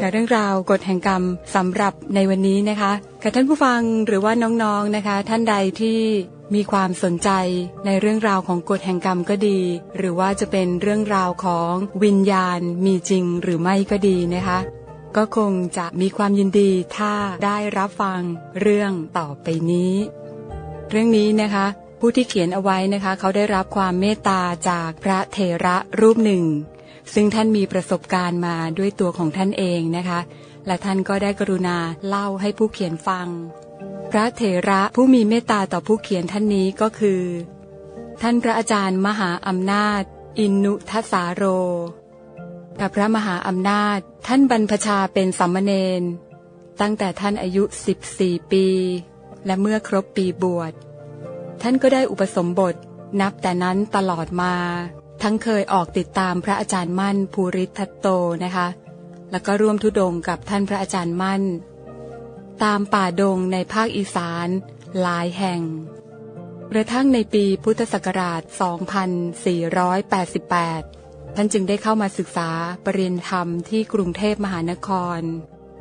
กับเรื่องราวกฎแห่งกรรมสำหรับในวันนี้นะคะกับท่านผู้ฟังหรือว่าน้องๆนะคะ ท่านใดที่มีความสนใจในเรื่องราวของกฎแห่งกรรมก็ดี หรือว่าจะเป็นเรื่องราวของวิญญาณมีจริงหรือไม่ก็ดีนะคะ ก็คงจะมีความยินดีถ้าได้รับฟังเรื่องต่อไปนี้ เรื่องนี้นะคะผู้ที่เขียนเอาไว้นะคะ เขาได้รับความเมตตาจากพระเถระรูปหนึ่ง ซึ่งท่านมีประสบการณ์มาด้วยตัวของท่านเองนะคะ และท่านก็ได้กรุณาเล่าให้ผู้เขียนฟัง พระเถระผู้มีเมตตาต่อผู้เขียนท่านนี้ก็คือ ท่านพระอาจารย์มหาอำนาจ อินุทัสาโรกับพระมหาอำนาจท่านบรรพชาเป็นสัมมเนนตั้งแต่ท่านอายุ 14 ปี และเมื่อครบปีบวช ท่านก็ได้อุปสมบทนับแต่นั้นตลอดมา ทั้งเคยออกติดตามพระอาจารย์มั่นภูริทัตโตนะคะ แล้วก็ร่วมทุดงกับท่านพระอาจารย์มั่น ตามป่าดงในภาคอีสานหลายแห่ง กระทั่งในปีพุทธศักราช 2488 ท่านจึงได้เข้ามาศึกษาปรริญธรรมที่กรุงเทพมหานคร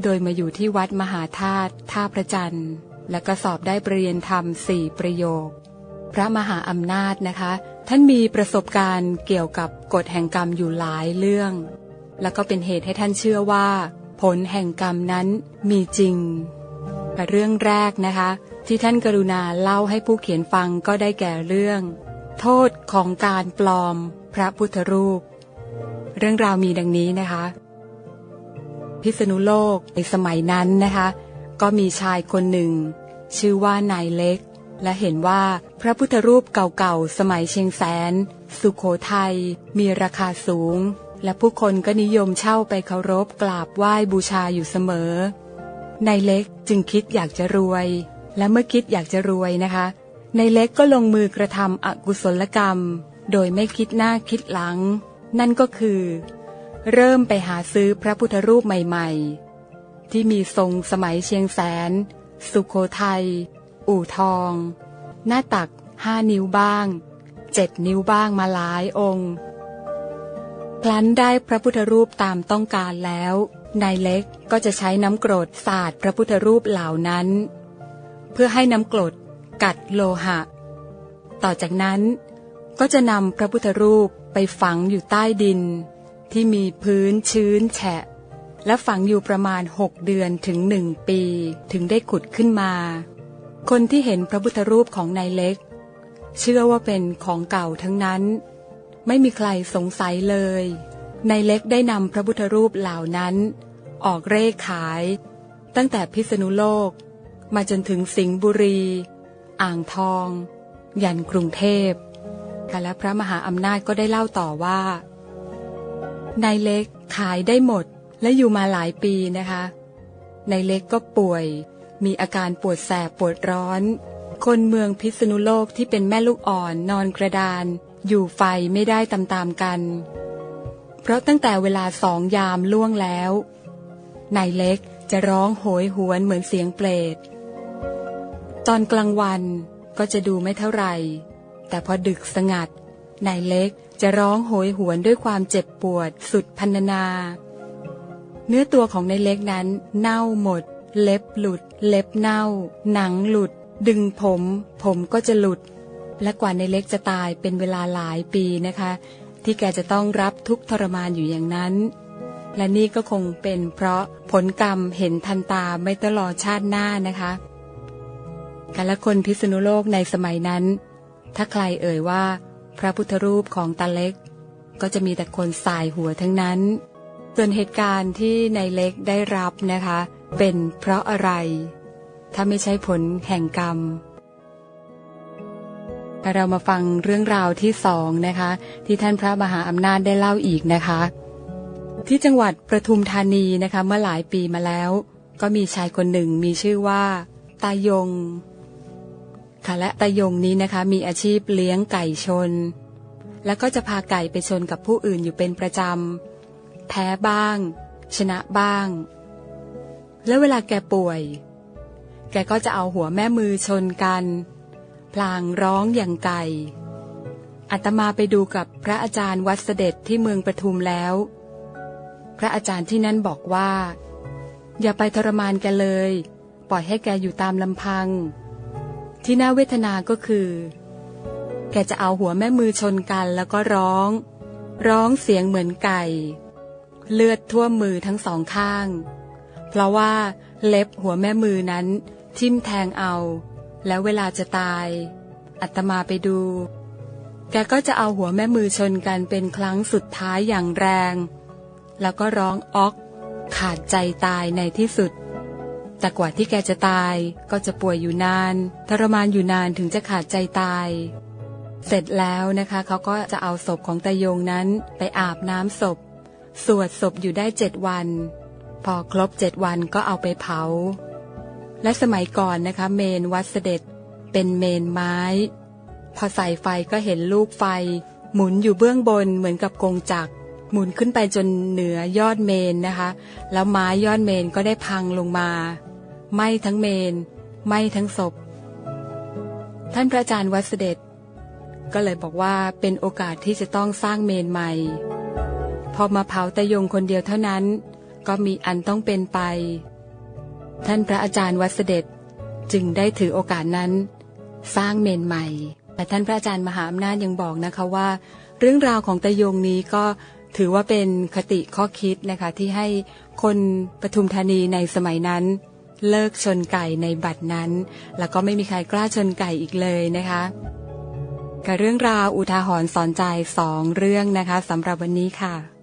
โดยมาอยู่ที่วัดมหาธาตุท่าพระจันทร์ และก็สอบได้ปรริญธรรมสี่ประโยค พระมหาอำนาจนะคะ ท่านมีประสบการณ์เกี่ยวกับกฎแห่งกรรมอยู่หลายเรื่อง แล้วก็เป็นเหตุให้ท่านเชื่อว่า ผลแห่งกรรมนั้นมีจริงเรื่องแรกนะคะ ที่ท่านกรุณาเล่าให้ผู้เขียนฟังก็ได้แก่เรื่อง โทษของการปลอมพระพุทธรูป เรื่องราวมีดังนี้นะคะ พิษณุโลกในสมัยนั้นนะคะ ก็มีชายคนหนึ่ง ชื่อว่านายเล็ก และเห็นว่าพระพุทธรูปเก่าๆ สมัยเชียงแสน สุขโขทัย มีราคาสูง และผู้คนก็นิยมเช่าไปเคารพกราบไหว้บูชาอยู่เสมอ นายเล็กจึงคิดอยากจะรวย และเมื่อคิดอยากจะรวยนะคะ นายเล็กก็ลงมือกระทำอกุศลกรรม โดยไม่คิดหน้าคิดหลัง นั่นก็คือ เริ่มไปหาซื้อพระพุทธรูปใหม่ ๆ ที่มีทรงสมัยเชียงแสน สุขโขทัย อู่ทอง หน้าตักห้านิ้วบ้างเจ็ดนิ้วบ้างมาหลายองค์ครั้นได้พระพุทธรูปตามต้องการแล้วนายเล็กก็จะใช้น้ำกรดสาดพระพุทธรูปเหล่านั้น เพื่อให้น้ำกรดกัดโลหะ ต่อจากนั้นก็จะนำพระพุทธรูปไปฝังอยู่ใต้ดิน ที่มีพื้นชื้นแฉะ และฝังอยู่ประมาณหกเดือนถึงหนึ่งปีถึงได้ขุดขึ้นมา คนที่เห็นพระพุทธรูปของนายเล็ก เชื่อว่าเป็นของเก่าทั้งนั้น ไม่มีใครสงสัยเลยนายเล็กได้นำพระพุทธรูปเหล่านั้น ออกเร่ขาย ตั้งแต่พิษณุโลก มาจนถึงสิงห์บุรี อ่างทอง ยันกรุงเทพและพระมหาอำนาจก็ได้เล่าต่อว่านายเล็กขายได้หมดและอยู่มาหลายปีนะคะนายเล็กก็ป่วย มีอาการปวดแสบปวดร้อน คนเมืองพิษณุโลกที่เป็นแม่ลูกอ่อนนอนกระดาน อยู่ไฟไม่ได้ตามๆกัน เพราะตั้งแต่เวลาสองยามล่วงแล้วนายเล็กจะร้องโหยหวนเหมือนเสียงเปรตตอนกลางวันก็จะดูไม่เท่าไหร่ แต่พอดึกสงัดนายเล็กจะร้องโหยหวนด้วยความเจ็บปวดสุดพันนา เนื้อตัวของนายเล็กนั้นเน่าหมด เล็บหลุด เล็บเน่า หนังหลุด ดึงผม ผมก็จะหลุด และกว่าในเล็กจะตายเป็นเวลาหลายปีนะคะ ที่แกจะต้องรับทุกทรมานอยู่อย่างนั้น และนี่ก็คงเป็นเพราะผลกรรมเห็นทันตาไม่ตลอดชาติหน้านะคะกาละคนพิษณุโลกในสมัยนั้น ถ้าใครเอ่ยว่า พระพุทธรูปของตาเล็ก ก็จะมีแต่คนสายหัวทั้งนั้น ส่วนเหตุการณ์ที่นายเล็กได้รับนะคะ เป็นเพราะอะไร ถ้าไม่ใช่ผลแห่งกรรม เรามาฟังเรื่องราวที่สองนะคะ ที่ท่านพระมหาอำนาจได้เล่าอีกนะคะ ที่จังหวัดประทุมธานีนะคะเมื่อหลายปีมาแล้ว ก็มีชายคนหนึ่งมีชื่อว่า ตายงค่ะและตายงนี้นะคะมีอาชีพเลี้ยงไก่ชน แล้วก็จะพาไก่ไปชนกับผู้อื่นอยู่เป็นประจำ แพ้บ้าง ชนะบ้าง แล้วเวลาแกป่วย แกก็จะเอาหัวแม่มือชนกัน พลางร้องอย่างไก่อาตมาไปดูกับพระอาจารย์วัดเสด็จที่เมืองปทุมแล้ว พระอาจารย์ที่นั่นบอกว่า อย่าไปทรมานแกเลย ปล่อยให้แกอยู่ตามลำพัง ที่น่าเวทนาก็คือ แกจะเอาหัวแม่มือชนกันแล้วก็ร้อง ร้องเสียงเหมือนไก่ เลือดท่วมมือทั้งสองข้าง เพราะว่าเล็บหัวแม่มือนั้น ทิ่มแทงเอา แล้วเวลาจะตาย อัตมาไปดู แกก็จะเอาหัวแม่มือชนกันเป็นครั้งสุดท้ายอย่างแรง แล้วก็ร้องอ๊อก ขาดใจตายในที่สุด แต่กว่าที่แกจะตายก็จะป่วยอยู่นาน ทรมานอยู่นานถึงจะขาดใจตายเสร็จแล้วนะคะเขาก็จะเอาศพของตายงนั้นไปอาบน้ำศพ สวดศพอยู่ได้เจ็ดวัน พอครบเจ็ดวันก็เอาไปเผา และสมัยก่อนนะคะ เมนวัดเสด็จเป็นเมนไม้ พอใส่ไฟก็เห็นลูกไฟ หมุนอยู่เบื้องบนเหมือนกับกงจักร หมุนขึ้นไปจนเหนือยอดเมนนะคะ แล้วไม้ยอดเมนก็ได้พังลงมาไหม้ทั้งเมนไหม้ทั้งศพ ท่านพระอาจารย์วัดเสด็จ ก็เลยบอกว่าเป็นโอกาสที่จะต้องสร้างเมนใหม่ พอมาเผาตะยงคนเดียวเท่านั้น ก็มีอันต้องเป็นไป ท่านพระอาจารย์วัดเสด็จจึงได้ถือโอกาสนั้น สร้างเมนใหม่ แต่ท่านพระอาจารย์มหาอำนาจยังบอกนะคะว่า เรื่องราวของตะยงนี้ก็ถือว่าเป็นคติข้อคิดนะคะที่ให้คนปทุมธานีในสมัยนั้น เลิกชนไก่ในบัดนั้น แล้วก็ไม่มีใครกล้าชนไก่อีกเลยนะคะกับเรื่องราวอุทาหรณ์สอนใจสองเรื่องนะคะสำหรับวันนี้ค่ะ